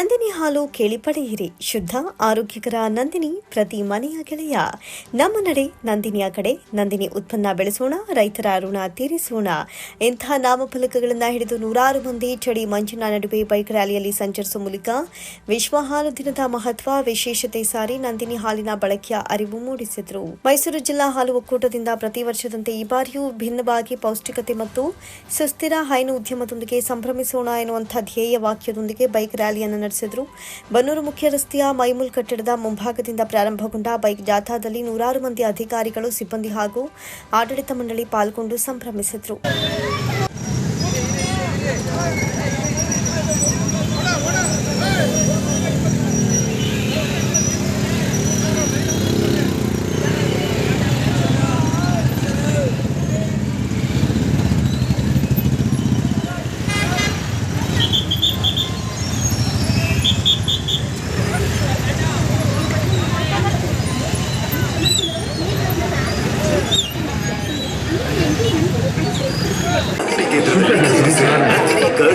ನಂದಿನಿ ಹಾಲು ಕೇಳಿ ಪಡೆಯಿರಿ. ಶುದ್ಧ, ಆರೋಗ್ಯಕರ ನಂದಿನಿ ಪ್ರತಿ ಮನೆಯ ಗೆಳೆಯ. ನಮ್ಮ ನಡೆ ನಂದಿನಿಯ ಕಡೆ. ನಂದಿನಿ ಉತ್ಪನ್ನ ಬೆಳೆಸೋಣ, ರೈತರ ಋಣ ತೀರಿಸೋಣ. ಇಂಥ ನಾಮಫಲಕಗಳನ್ನು ಹಿಡಿದು ನೂರಾರು ಮಂದಿ ಚಳಿ ಮಂಜಿನ ನಡುವೆ ಬೈಕ್ ರ್ಯಾಲಿಯಲ್ಲಿ ಸಂಚರಿಸುವ ಮೂಲಕ ವಿಶ್ವ ಹಾಲು ದಿನದ ಮಹತ್ವ, ವಿಶೇಷತೆ ಸಾರಿ ನಂದಿನಿ ಹಾಲಿನ ಬಳಕೆಯ ಅರಿವು ಮೂಡಿಸಿದರು. ಮೈಸೂರು ಜಿಲ್ಲಾ ಹಾಲು ಒಕ್ಕೂಟದಿಂದ ಪ್ರತಿ ವರ್ಷದಂತೆ ಈ ಬಾರಿಯೂ ಭಿನ್ನವಾಗಿ ಪೌಷ್ಟಿಕತೆ ಮತ್ತು ಸುಸ್ಥಿರ ಹೈನು ಉದ್ಯಮದೊಂದಿಗೆ ಸಂಭ್ರಮಿಸೋಣ ಎನ್ನುವಂಥ ಧ್ಯೇಯ ವಾಕ್ಯದೊಂದಿಗೆ ಬೈಕ್ ರ್ಯಾಲಿಯನ್ನು ನಡೆಸಿದರು. ಬನ್ನೂರು ಮುಖ್ಯ ರಸ್ತೆಯ ಮೈಮೂಲ್ ಕಟ್ಟಡದ ಮುಂಭಾಗದಿಂದ ಪ್ರಾರಂಭಗೊಂಡ ಬೈಕ್ ಜಾಥಾದಲ್ಲಿ ನೂರಾರು ಮಂದಿ ಅಧಿಕಾರಿಗಳು, ಸಿಬ್ಬಂದಿ ಹಾಗೂ ಆಡಳಿತ ಮಂಡಳಿ ಪಾಲ್ಗೊಂಡು ಸಂಭ್ರಮಿಸಿದರು.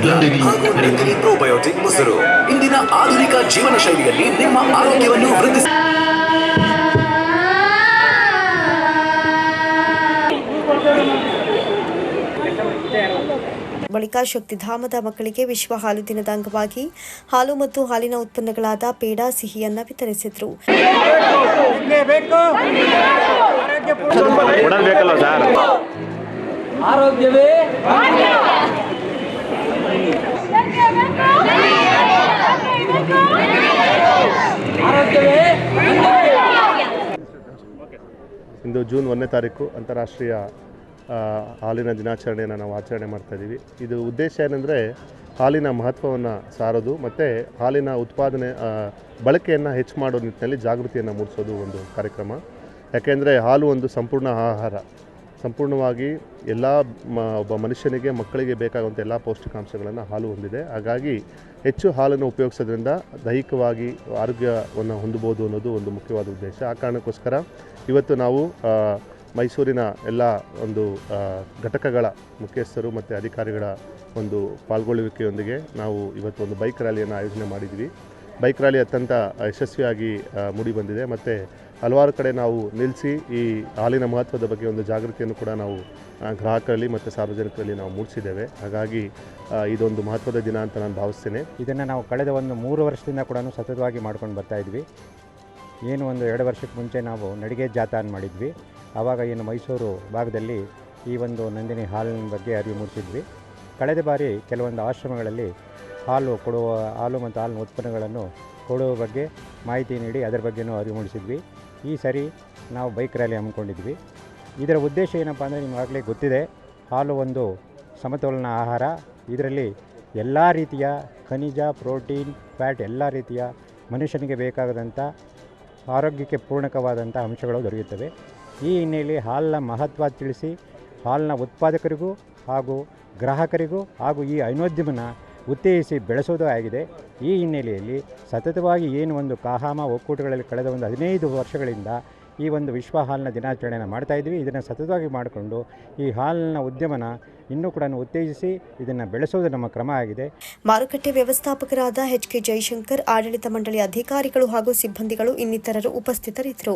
ನಂದಿನಿ ಪ್ರೋಬಯೋಟಿಕ್ ಮೊಸರು. ಇಂದಿನ ಆಧುನಿಕ ಜೀವನ ಶೈಲಿಯಲ್ಲಿ ನಿಮ್ಮ ಆರೋಗ್ಯವನ್ನು ವೃದ್ಧಿಸಿ ಬಳಿಕ ಶಕ್ತಿಧಾಮದ ಮಕ್ಕಳಿಗೆ ವಿಶ್ವ ಹಾಲು ದಿನದ ಅಂಗವಾಗಿ ಹಾಲು ಮತ್ತು ಹಾಲಿನ ಉತ್ಪನ್ನಗಳಾದ ಪೇಡ ಸಿಹಿಯನ್ನ ವಿತರಿಸಿದ್ರು. ಆರೋಗ್ಯವೇ ಆರೋಗ್ಯವೇ ಇಂದು ಜೂನ್ ಒಂದನೇ ತಾರೀಕು ಅಂತಾರಾಷ್ಟ್ರೀಯ ಹಾಲಿನ ದಿನಾಚರಣೆಯನ್ನು ನಾವು ಆಚರಣೆ ಮಾಡ್ತಾ ಇದ್ದೀವಿ ಇದು ಉದ್ದೇಶ ಏನಂದರೆ ಹಾಲಿನ ಮಹತ್ವವನ್ನು ಸಾರೋದು ಮತ್ತು ಹಾಲಿನ ಉತ್ಪಾದನೆ ಬಳಕೆಯನ್ನು ಹೆಚ್ಚು ಮಾಡೋ ನಿಟ್ಟಿನಲ್ಲಿ ಜಾಗೃತಿಯನ್ನು ಮೂಡಿಸೋದು ಒಂದು ಕಾರ್ಯಕ್ರಮ. ಯಾಕೆಂದರೆ ಹಾಲು ಒಂದು ಸಂಪೂರ್ಣ ಆಹಾರ. ಸಂಪೂರ್ಣವಾಗಿ ಎಲ್ಲ ಮ, ಒಬ್ಬ ಮನುಷ್ಯನಿಗೆ ಮಕ್ಕಳಿಗೆ ಬೇಕಾಗುವಂಥ ಎಲ್ಲ ಪೌಷ್ಟಿಕಾಂಶಗಳನ್ನು ಹಾಲು ಹೊಂದಿದೆ. ಹಾಗಾಗಿ ಹೆಚ್ಚು ಹಾಲನ್ನು ಉಪಯೋಗಿಸೋದ್ರಿಂದ ದೈಹಿಕವಾಗಿ ಆರೋಗ್ಯವನ್ನು ಹೊಂದಬೋದು ಅನ್ನೋದು ಒಂದು ಮುಖ್ಯವಾದ ಉದ್ದೇಶ. ಆ ಕಾರಣಕ್ಕೋಸ್ಕರ ಇವತ್ತು ನಾವು ಮೈಸೂರಿನ ಎಲ್ಲ ಒಂದು ಘಟಕಗಳ ಮುಖ್ಯಸ್ಥರು ಮತ್ತು ಅಧಿಕಾರಿಗಳ ಒಂದು ಪಾಲ್ಗೊಳ್ಳುವಿಕೆಯೊಂದಿಗೆ ನಾವು ಇವತ್ತು ಒಂದು ಬೈಕ್ ರ್ಯಾಲಿಯನ್ನು ಆಯೋಜನೆ ಮಾಡಿದ್ವಿ. ಬೈಕ್ ರ್ಯಾಲಿ ಅತ್ಯಂತ ಯಶಸ್ವಿಯಾಗಿ ಮೂಡಿ ಬಂದಿದೆ. ಮತ್ತು ಹಲವಾರು ಕಡೆ ನಾವು ನಿಲ್ಲಿಸಿ ಈ ಹಾಲಿನ ಮಹತ್ವದ ಬಗ್ಗೆ ಒಂದು ಜಾಗೃತಿಯನ್ನು ಕೂಡ ನಾವು ಗ್ರಾಹಕರಲ್ಲಿ ಮತ್ತು ಸಾರ್ವಜನಿಕರಲ್ಲಿ ನಾವು ಮೂಡಿಸಿದ್ದೇವೆ. ಹಾಗಾಗಿ ಇದೊಂದು ಮಹತ್ವದ ದಿನ ಅಂತ ನಾನು ಭಾವಿಸ್ತೇನೆ. ಇದನ್ನು ನಾವು ಕಳೆದ ಒಂದು ಮೂರು ವರ್ಷದಿಂದ ಕೂಡ ಸತತವಾಗಿ ಮಾಡ್ಕೊಂಡು ಬರ್ತಾ ಇದ್ವಿ. ಏನು ಒಂದು ಎರಡು ವರ್ಷಕ್ಕೆ ಮುಂಚೆ ನಾವು ನಡಿಗೆ ಜಾಥಾನ್ ಮಾಡಿದ್ವಿ. ಆವಾಗ ಏನು ಮೈಸೂರು ಭಾಗದಲ್ಲಿ ಈ ಒಂದು ನಂದಿನಿ ಹಾಲಿನ ಬಗ್ಗೆ ಅರಿವು ಮೂಡಿಸಿದ್ವಿ. ಕಳೆದ ಬಾರಿ ಕೆಲವೊಂದು ಆಶ್ರಮಗಳಲ್ಲಿ ಹಾಲು ಕೊಡುವ, ಹಾಲು ಮತ್ತು ಹಾಲಿನ ಉತ್ಪನ್ನಗಳನ್ನು ಕೊಡುವ ಬಗ್ಗೆ ಮಾಹಿತಿ ನೀಡಿ ಅದರ ಬಗ್ಗೆನೂ ಅರಿವು ಮೂಡಿಸಿದ್ವಿ. ಈ ಸರಿ ನಾವು ಬೈಕ್ ರ್ಯಾಲಿ ಹಮ್ಮಿಕೊಂಡಿದ್ವಿ. ಇದರ ಉದ್ದೇಶ ಏನಪ್ಪ ಅಂದರೆ ನಿಮಗಾಗಲೇ ಗೊತ್ತಿದೆ, ಹಾಲು ಒಂದು ಸಮತೋಲನ ಆಹಾರ. ಇದರಲ್ಲಿ ಎಲ್ಲ ರೀತಿಯ ಖನಿಜ, ಪ್ರೋಟೀನ್, ಫ್ಯಾಟ್ ಎಲ್ಲ ರೀತಿಯ ಮನುಷ್ಯನಿಗೆ ಬೇಕಾಗದಂಥ ಆರೋಗ್ಯಕ್ಕೆ ಪೂರ್ಣಕವಾದಂಥ ಅಂಶಗಳು ದೊರೆಯುತ್ತವೆ. ಈ ಹಿನ್ನೆಲೆಯಲ್ಲಿ ಹಾಲಿನ ಮಹತ್ವ ತಿಳಿಸಿ ಹಾಲಿನ ಉತ್ಪಾದಕರಿಗೂ ಹಾಗೂ ಗ್ರಾಹಕರಿಗೂ ಹಾಗೂ ಈ ಐನೋದ್ಯಮನ ಉತ್ತೇಜಿಸಿ ಬೆಳೆಸೋದು ಆಗಿದೆ. ಈ ಹಿನ್ನೆಲೆಯಲ್ಲಿ ಸತತವಾಗಿ ಏನು ಒಂದು ಕಾಹಾಮ ಒಕ್ಕೂಟಗಳಲ್ಲಿ ಕಳೆದ ಒಂದು ಹದಿನೈದು ವರ್ಷಗಳಿಂದ ಈ ಒಂದು ವಿಶ್ವ ಹಾಲಿನ ದಿನಾಚರಣೆಯನ್ನು ಮಾಡ್ತಾ ಇದ್ವಿ ಇದನ್ನು ಸತತವಾಗಿ ಮಾಡಿಕೊಂಡು ಈ ಹಾಲಿನ ಉದ್ಯಮನ ಇನ್ನೂ ಕೂಡ ಉತ್ತೇಜಿಸಿ ಇದನ್ನು ಬೆಳೆಸೋದು ನಮ್ಮ ಕ್ರಮ ಆಗಿದೆ. ಮಾರುಕಟ್ಟೆ ವ್ಯವಸ್ಥಾಪಕರಾದ ಎಚ್ ಕೆ ಜೈಶಂಕರ್, ಆಡಳಿತ ಮಂಡಳಿ ಅಧಿಕಾರಿಗಳು ಹಾಗೂ ಸಿಬ್ಬಂದಿಗಳು ಇನ್ನಿತರರು ಉಪಸ್ಥಿತರಿದ್ದರು.